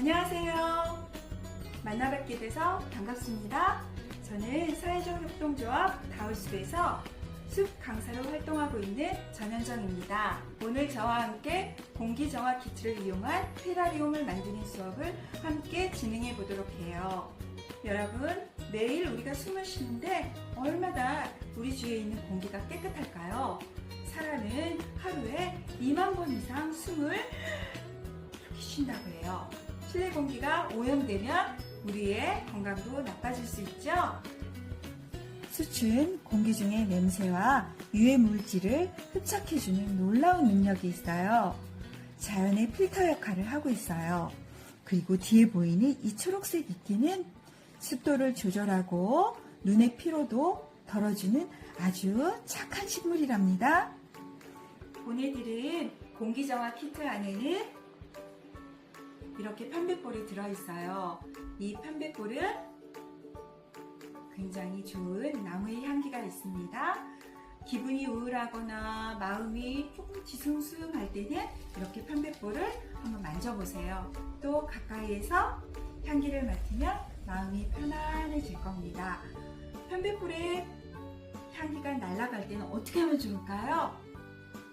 안녕하세요. 만나뵙게 돼서 반갑습니다. 저는 사회적 협동조합 다우스에서 숲 강사로 활동하고 있는 전현정입니다. 오늘 저와 함께 공기정화 키트를 이용한 테라리움을 만드는 수업을 함께 진행해 보도록 해요. 여러분, 매일 우리가 숨을 쉬는데 얼마나 우리 주위에 있는 공기가 깨끗할까요? 사람은 하루에 2만 번 이상 숨을 쉰다고 해요. 실내 공기가 오염되면 우리의 건강도 나빠질 수 있죠. 수춘 공기 중의 냄새와 유해 물질을 흡착해주는 놀라운 능력이 있어요. 자연의 필터 역할을 하고 있어요. 그리고 뒤에 보이는 이 초록색 이끼는 습도를 조절하고 눈의 피로도 덜어주는 아주 착한 식물이랍니다. 보내드린 공기정화 키트 안에는 이렇게 편백볼이 들어있어요. 이 편백볼은 굉장히 좋은 나무의 향기가 있습니다. 기분이 우울하거나 마음이 조금 뒤숭숭할 때는 이렇게 편백볼을 한번 만져보세요. 또 가까이에서 향기를 맡으면 마음이 편안해질 겁니다. 편백볼의 향기가 날아갈 때는 어떻게 하면 좋을까요?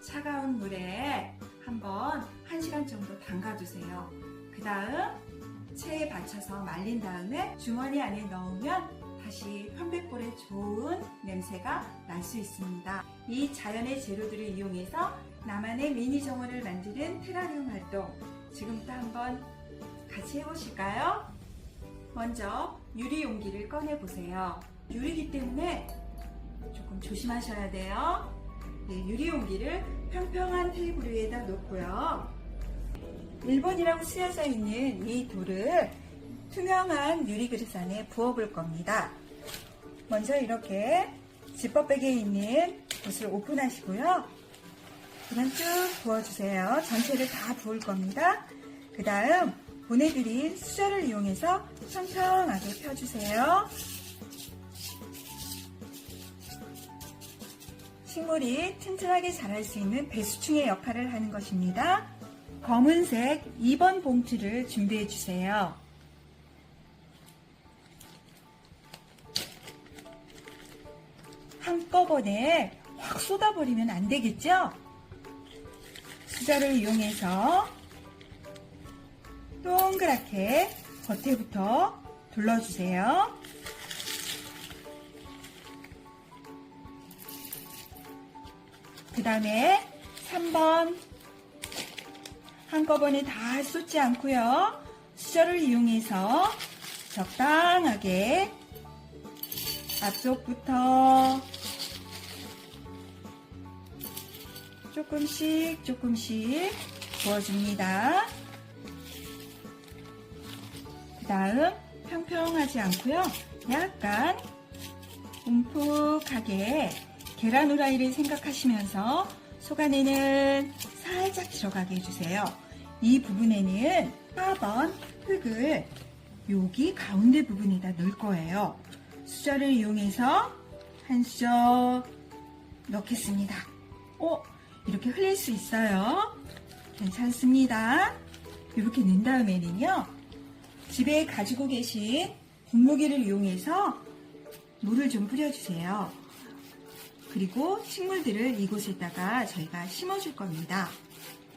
차가운 물에 한번 1시간 정도 담가두세요. 그 다음 체에 받쳐서 말린 다음에 주머니 안에 넣으면 다시 편백볼의 좋은 냄새가 날 수 있습니다. 이 자연의 재료들을 이용해서 나만의 미니 정원을 만드는 테라리움 활동 지금부터 한번 같이 해보실까요? 먼저 유리 용기를 꺼내 보세요. 유리기 때문에 조금 조심하셔야 돼요. 네, 유리 용기를 평평한 테이블 위에다 놓고요. 1번이라고 쓰여져 있는 이 돌을 투명한 유리 그릇 안에 부어볼 겁니다. 먼저 이렇게 지퍼백에 있는 곳을 오픈하시고요. 그냥 쭉 부어주세요. 전체를 다 부을 겁니다. 그 다음 보내드린 수저를 이용해서 평평하게 펴주세요. 식물이 튼튼하게 자랄 수 있는 배수충의 역할을 하는 것입니다. 검은색 2번 봉투를 준비해 주세요. 한꺼번에 확 쏟아버리면 안 되겠죠? 수저를 이용해서 동그랗게 겉에부터 둘러주세요. 그 다음에 3번 한꺼번에 다 쏟지 않고요. 수저를 이용해서 적당하게 앞쪽부터 조금씩 조금씩 부어줍니다. 그 다음 평평하지 않고요. 약간 움푹하게 계란 후라이를 생각하시면서 속 안에는 살짝 들어가게 해주세요. 이 부분에는 4번 흙을 여기 가운데 부분에다 넣을 거예요. 수저를 이용해서 한 수저 넣겠습니다. 어, 이렇게 흘릴 수 있어요. 괜찮습니다. 이렇게 넣은 다음에는요, 집에 가지고 계신 분무기를 이용해서 물을 좀 뿌려주세요. 그리고 식물들을 이곳에다가 저희가 심어줄 겁니다.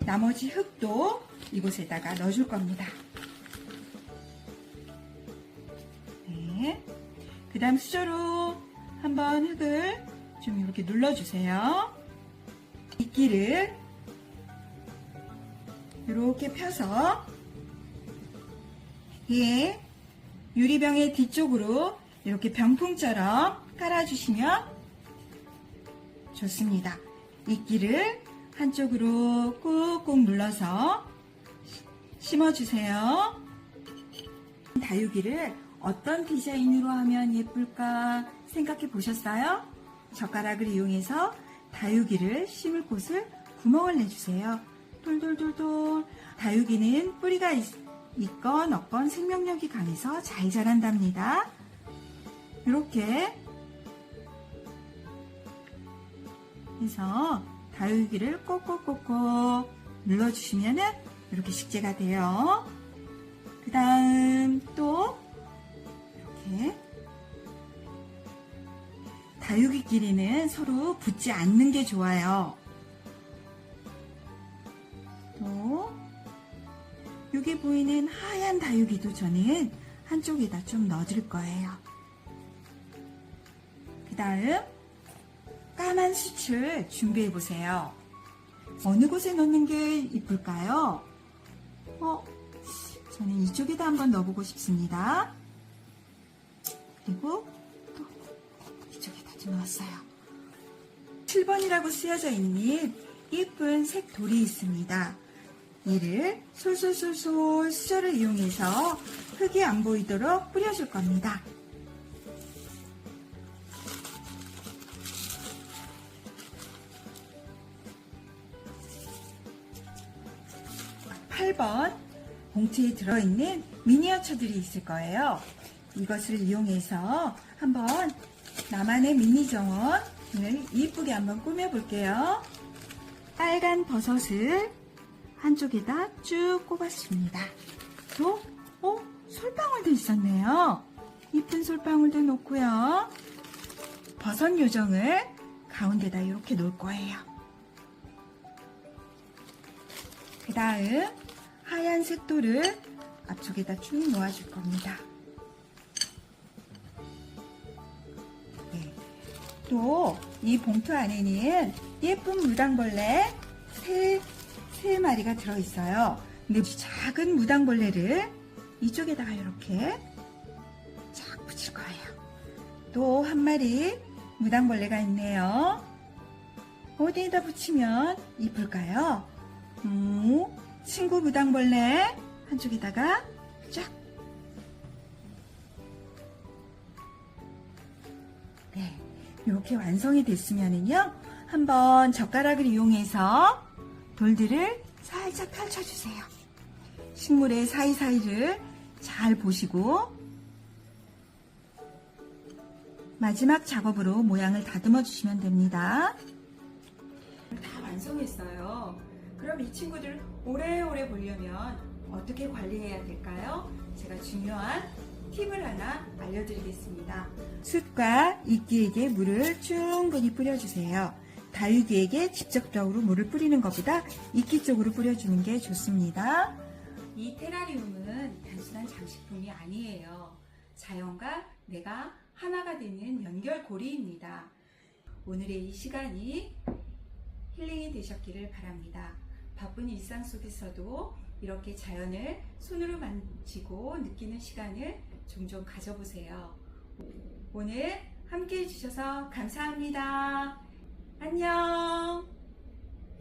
나머지 흙도 이곳에다가 넣어줄 겁니다. 네. 그 다음 수저로 한번 흙을 좀 이렇게 눌러주세요. 이끼를 이렇게 펴서 예, 유리병의 뒤쪽으로 이렇게 병풍처럼 깔아주시면 좋습니다. 이끼를 한쪽으로 꾹꾹 눌러서 심어주세요. 다육이를 어떤 디자인으로 하면 예쁠까 생각해 보셨어요? 젓가락을 이용해서 다육이를 심을 곳을 구멍을 내주세요. 돌돌돌돌. 다육이는 뿌리가 있, 있건 없건 생명력이 강해서 잘 자란답니다. 이렇게 해서 다육이를 꼭꼭꼭꼭 눌러주시면 이렇게 식재가 돼요. 그 다음 또 이렇게 다육이끼리는 서로 붙지 않는 게 좋아요. 또 여기 보이는 하얀 다육이도 저는 한쪽에다 좀 넣어줄 거예요. 그 다음 까만 수출 준비해 보세요. 어느 곳에 넣는 게 이쁠까요? 어, 저는 이쪽에다 한번 넣어보고 싶습니다. 그리고 또 이쪽에다 좀 넣었어요. 7번이라고 쓰여져 있는 예쁜 색 돌이 있습니다. 얘를 솔솔솔솔 수저를 이용해서 흙이 안 보이도록 뿌려줄 겁니다. 8번 봉투에 들어있는 미니어처들이 있을 거예요. 이것을 이용해서 한번 나만의 미니 정원을 이쁘게 한번 꾸며볼게요. 빨간 버섯을 한쪽에다 쭉 꼽았습니다. 또, 어? 솔방울도 있었네요. 이쁜 솔방울도 놓고요. 버섯 요정을 가운데다 이렇게 놓을 거예요. 그 다음 하얀 색 돌을 앞쪽에다 쭉 놓아줄 겁니다. 네. 또이 봉투 안에는 예쁜 무당벌레 세, 세 마리가 들어있어요. 근데 이 작은 무당벌레를 이쪽에다가 이렇게 쫙 붙일 거예요. 또 한 마리 무당벌레가 있네요. 어디에다 붙이면 이쁠까요? 음, 친구 무당벌레 한쪽에다가 쫙. 네, 이렇게 완성이 됐으면은요, 한번 젓가락을 이용해서 돌들을 살짝 펼쳐주세요. 식물의 사이사이를 잘 보시고 마지막 작업으로 모양을 다듬어 주시면 됩니다. 다 완성했어요. 그럼 이 친구들 오래오래 보려면 어떻게 관리해야 될까요? 제가 중요한 팁을 하나 알려드리겠습니다. 숯과 이끼에게 물을 충분히 뿌려주세요. 다육이에게 직접적으로 물을 뿌리는 것보다 이끼 쪽으로 뿌려주는 게 좋습니다. 이 테라리움은 단순한 장식품이 아니에요. 자연과 내가 하나가 되는 연결고리입니다. 오늘의 이 시간이 힐링이 되셨기를 바랍니다. 바쁜 일상 속에서도 이렇게 자연을 손으로 만지고 느끼는 시간을 종종 가져보세요. 오늘 함께 해주셔서 감사합니다. 안녕!